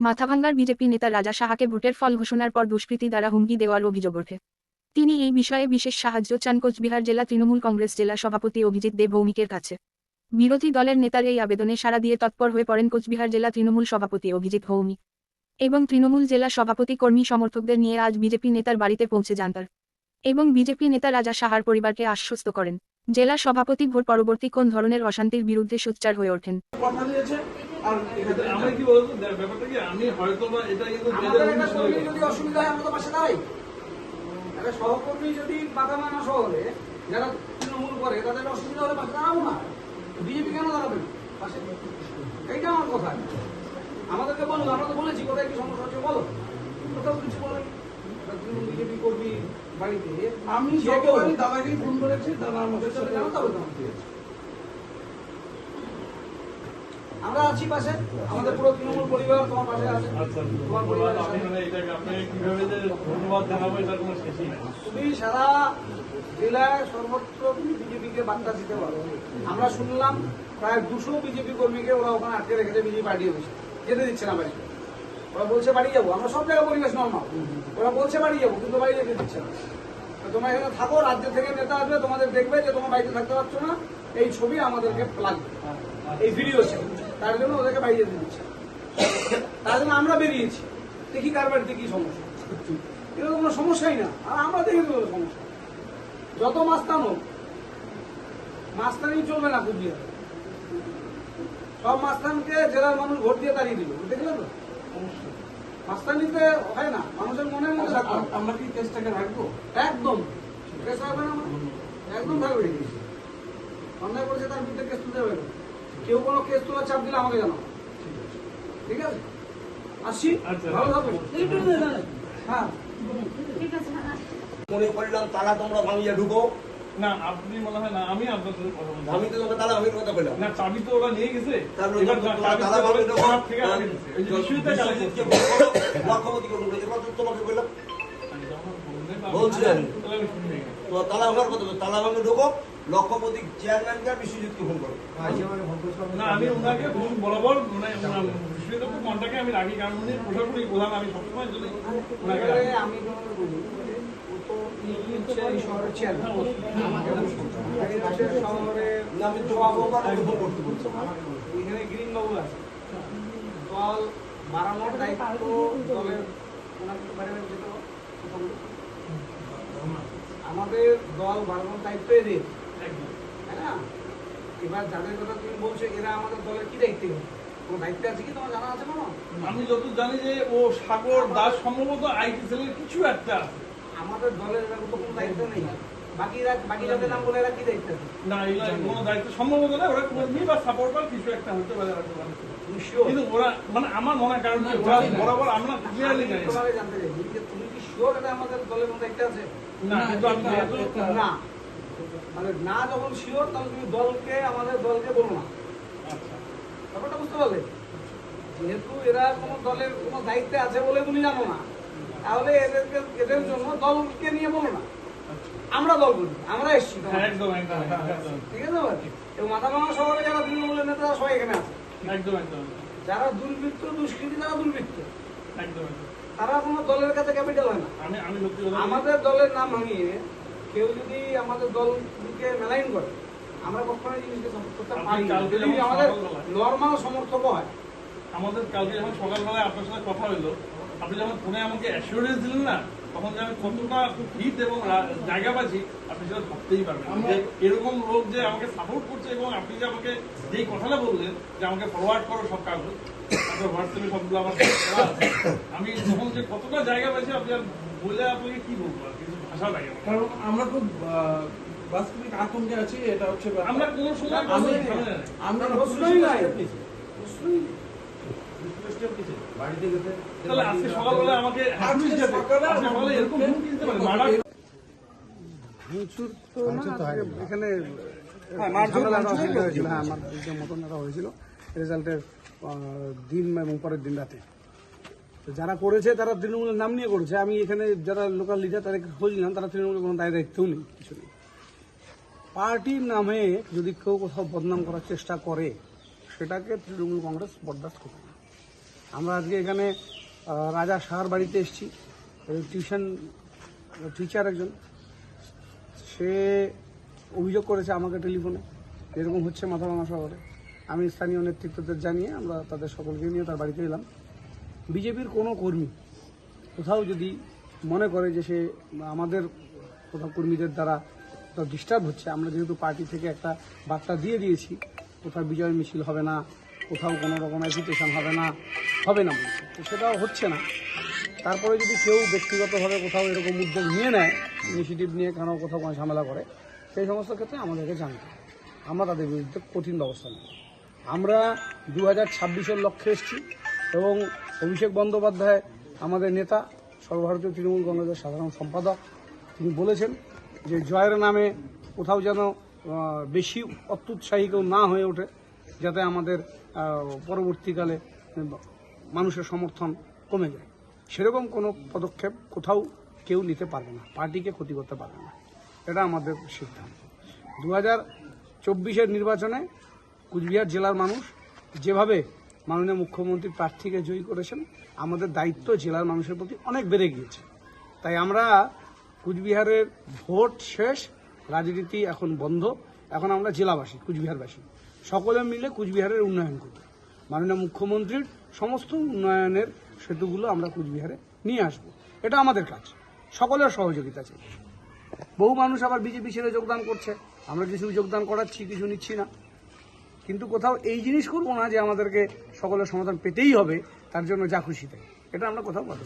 মাথাভাঙ্গার BJP নেতা রাজা সাহাকে ভোটের ফল ঘোষণার পর দুষ্কৃতী দ্বারা হুমকি দেওয়ার অভিযোগ ওঠে। তিনি এই বিষয়ে বিশেষ সাহায্য চান কোচবিহার জেলা তৃণমূল কংগ্রেস জেলা সভাপতি অভিজিৎ দেব ভৌমিকের কাছে। বিরোধী দলের নেতার এই আবেদনে সাড়া দিয়ে তৎপর হয়ে পড়েন কোচবিহার জেলা তৃণমূল সভাপতি অভিজিৎ ভৌমিক। এবং তৃণমূল জেলা সভাপতি কর্মী সমর্থকদের নিয়ে আজ বিজেপি নেতার বাড়িতে পৌঁছে যান তার। এবং বিজেপি নেতা রাজা সাহার পরিবারকে আশ্বস্ত করেন। জেলা সভাপতি ভোট পরবর্তী কোন ধরনের অশান্তির বিরুদ্ধে সোচ্চার হয়ে ওঠেন? আর এখানে আমি কি বলতো ব্যাপারটা কি আমি হয়তো বা এটা কিন্তু আমাদের একটা দুই হাজার কর্মী যদি অসুবিধা হয় আমরা তো পাশে দাঁড়াই একটা সহকর্মী যদি বাধা মানা শহরে যারা তৃণমূল করে তাদের অসুবিধা হলে পাশে দাঁড়াবো না। বিজেপি কেন দাঁড়াবে পাশে এইটা আমার কথা। আমাদেরকে বলুন আমরা তো বলেছি কোথায় কি সমস্যা হচ্ছে বলো। কোথাও কিছু বলেন বিজেপি কর্মী বাড়িতে আমি যে কেউ যতবারই দাদাকেই ফোন করেছি দাদা আমাদের সাথে জানাতে হবে তো আমাকে। আমরা আছি পাশে আমাদের পুরো তৃণমূল পরিবার তোমার পাশে আছে। আচ্ছা তোমার তুমি সারা জেলায় সর্বত্র তুমি বিজেপিকে বার্তা দিতে পারো। আমরা শুনলাম প্রায় দুশো বিজেপি কর্মীকে ওরা ওখানে আটকে রেখেছে বিজেপি পার্টি অফিসে। যেতে দিচ্ছে না বাড়ি। ওরা বলছে বাড়ি যাব। আমরা সব জায়গায় পরিবেশ নর্মাল ওরা বলছে বাড়ি যাব কিন্তু বাড়ি যেতে দিচ্ছে না। তোমরা এখানে থাকো রাজ্য থেকে নেতা আসবে তোমাদের দেখবে যে তোমার বাড়িতে থাকতে পারছ না। এই ছবি আমাদেরকে লাগবে এই ভিডিও তার জন্য ওদেরকে বাইরে দিচ্ছে। তার জন্য আমরা বেরিয়েছি। দেখি কার বাড়িতে কি সমস্যা। এটা তো কোনো সমস্যাই না। আর আমরা দেখে দেবো সমস্যা। যত মাস্তান হোক মাস্তানি চলবে না কুচবিহারে সব মাস্তানকে জেলার মানুষ ভোট দিয়ে তাড়িয়ে দিল দেখলে তো মাস্তানিতে হয় না। মানুষের মনের মধ্যে থাকতে আমরা কি কেসটাকে রাখব? একদম। কেস হবে না একদম থাকবে। অন্যায় করেছে তার বিরুদ্ধে কেস তুলতে হবে। না। কেউ কোনো কেস তোলার চাপ দিলে আমাকে জানাও। ঠিক আছে? আসছি? আচ্ছা। ভালো থাকো হ্যাঁ। মনে করলাম তালা তোমরা ভাঙিয়ে ঢুকো। না আপনি মনে হয় না আমি আপনার সাথে কথা বলছি আমি তো তোমাকে তালা ভাঙির কথা বললাম না চাবি তো ওরা নিয়ে গেছে। তাহলে তালা ভাঙিয়ে ঢুকো ঠিক আছে। যে করুন। এবার তোমাকে বললাম আমি আমি- বলছি আমি। আমি। তো তালা ভাঙার কথা তালা ভাঙে ঢুকো। লক্ষ্যপতি চেয়ারম্যানকে আর বিশ্বজিৎকে ফোন করো না আমি ওনাকে ফোন বরাবর মানে বিশ্বজিৎ মনটাকে আমি রাখি কারণ উনি প্রশাসনিক প্রধান আমি সবসময়। আমি এখানে গ্রিন বাবু আছে। দল বাড়ানোর দায়িত্ব দলের ওনাকে। কথা বলুন। আমাদের দল বাড়ানোর দায়িত্ব এদের এবার যাদের কথা তুমি বলছো এরা আমাদের দলের কি দায়িত্বে? কোনো দায়িত্বে আছে কি? তোমার জানা আছে কোনো? আমি যত জানি যে ও সাগর দাস সম্ভবত আইটি সেলের কিছু একটা আছে। আমাদের দলের এরকম তো কোনো দায়িত্ব নেই। বাকিরা বাকি যাদের নাম বলে এরা কি দায়িত্ব আছে? না এগুলো কোনো দায়িত্ব সম্ভবত না ওরা কর্মী বা সাপোর্টার কিছু একটা হতে পারে হতে পারে। তুমি sure? কিন্তু ওরা মানে আমার মনে হয় কারণ ওরা বরাবর আমরা ক্লিয়ারলি আমি জানি। জানতে চাইছি যে তুমি কি শিওর এটা আমাদের দলের কোনো দায়িত্ব আছে? না কিন্তু আপনি না। মানে না যখন শিওর তাহলে তুমি দলকে আমাদের দলকে বলো না। আচ্ছা। ব্যাপারটা বুঝতে পারলে? যেহেতু এরা কোনো দলের কোনো দায়িত্বে আছে বলে তুমি জানো না তাহলে এদেরকে এদের জন্য দলকে নিয়ে বলো না। আমরা দল বলি আমরা এসছি। হ্যাঁ, ঠিক আছে? এবং মাথাভাঙা শহরে যারা তৃণমূলের নেতারা সবাই এখানে আছে। একদম একদম যারা দুর্বৃত্ত দুষ্কৃতী তারা দুর্বৃত্ত। একদম তারা কোনো দলের কাছে ক্যাপিটাল হয় না। আমাদের দলের নাম ভাঙিয়ে কেউ যদি আমাদের দলকে মেলাইন করে আমরা কখনো জিনিসকে করতে পারি। যদি আমাদের নর্মাল সমর্থক হয় আমাদের কালকে যখন সকালবেলায় আপনার সাথে কথা হলো আপনি যখন ফোনে আমাকে অ্যাসিওরেন্স দিলেন না তখন যে আমি কতটা হিট এবং জায়গা পাচ্ছি আপনি সেটা ভাবতেই পারবেন। যে এরকম লোক যে আমাকে সাপোর্ট করছে এবং আপনি যে আমাকে যেই কথাটা বললেন যে আমাকে ফরওয়ার্ড করো সব কাগজ আপনার হোয়াটসঅ্যাপে সবগুলো আমার আমি কতটা জায়গা বলে আপনাকে কি বলব আর কিছু ভাষা লাগে কারণ আমরা খুব বাস্তবিক আতঙ্কে আছি এটা হচ্ছে আমরা কোনো সময় কোনো আমি ঝামেলা নেই। আমরা প্রশ্নই তাহলে আজকে সকালবেলা আমাকে সকালে এরকম হুমকি পারে? মার্ডার ভাঙচুর তো এখানে হ্যাঁ আমার যে হয়েছিল। রেজাল্টের দিন এবং পরের দিন রাতে। তো যারা করেছে, তারা তৃণমূলের নাম নিয়ে করেছে। আমি এখানে যারা লোকাল লিডার তাদেরকে খুঁজলাম তারা তৃণমূলের কোনো দায় দায়িত্বও নেই, কিছু নেই। পার্টির নামে যদি কেউ কোথাও বদনাম করার চেষ্টা করে, সেটাকে তৃণমূল কংগ্রেস বরদাস্ত করবে না। আমরা আজকে এখানে রাজা শাহর বাড়িতে এসেছি। টিউশন টিচার একজন। সে অভিযোগ করেছে আমাকে টেলিফোনে। এরকম হচ্ছে মাথাভাঙা শহরে। আমি স্থানীয় নেতৃত্বদের জানিয়ে আমরা তাদের সকলকে নিয়ে তার বাড়িতে এলাম। বিজেপির কোনো কর্মী কোথাও যদি মনে করে যে সে আমাদের কোথাও কর্মীদের দ্বারা কোথাও ডিস্টার্ব হচ্ছে, আমরা যেহেতু পার্টি থেকে একটা বার্তা দিয়ে দিয়েছি, কোথাও বিজয় মিছিল হবে না, কোথাও কোনো রকম অ্যাজিটেশন হবে না হবে না তো সেটাও হচ্ছে না। তারপরে যদি কেউ ব্যক্তিগতভাবে কোথাও এরকম উদ্যোগ নিয়ে নেয় ইনিশিয়েটিভ নিয়ে কেন কোথাও কোনো ঝামেলা করে, সেই সমস্ত ক্ষেত্রে আমাদেরকে জানতে আমরা তাদের বিরুদ্ধে কঠিন ব্যবস্থা নেব। আমরা দু হাজার ছাব্বিশের লক্ষ্যে এসেছি এবং অভিষেক বন্দ্যোপাধ্যায়, আমাদের নেতা, সর্বভারতীয় তৃণমূল কংগ্রেসের সাধারণ সম্পাদক। তিনি বলেছেন যে জয়ের নামে কোথাও যেন বেশি অত্যুৎসাহী কেউ না হয়ে ওঠে, যাতে আমাদের পরবর্তীকালে মানুষের সমর্থন কমে যায়। সেরকম কোনো পদক্ষেপ কোথাও কেউ নিতে পারবে না, পার্টিকে ক্ষতি করতে পারবে না। এটা আমাদের সিদ্ধান্ত। দু হাজার চব্বিশের নির্বাচনে কুচবিহার জেলার মানুষ যেভাবে মাননীয় মুখ্যমন্ত্রী প্রার্থীকে জয়ী করেছেন। আমাদের দায়িত্ব জেলার মানুষের প্রতি অনেক বেড়ে গিয়েছে। তাই আমরা কুচবিহারের ভোট শেষ, রাজনীতি এখন বন্ধ। এখন আমরা জেলাবাসী, কুচবিহারবাসী। সকলে মিলে কুচবিহারের উন্নয়ন করব। মাননীয় মুখ্যমন্ত্রীর সমস্ত উন্নয়নের সেতুগুলো আমরা কুচবিহারে নিয়ে আসব। এটা আমাদের কাজ। সকলের সহযোগিতা চাই। বহু মানুষ আবার বিজেপি ছেড়ে যোগদান করছে। আমরা কিছু যোগদান করাচ্ছি, কিছু নিচ্ছি না। কিন্তু কোথাও এই জিনিস করব না যে আমাদেরকে সকলের সমাধান পেতেই হবে, তার জন্য যা খুশি এটা আমরা কোথাও বাধা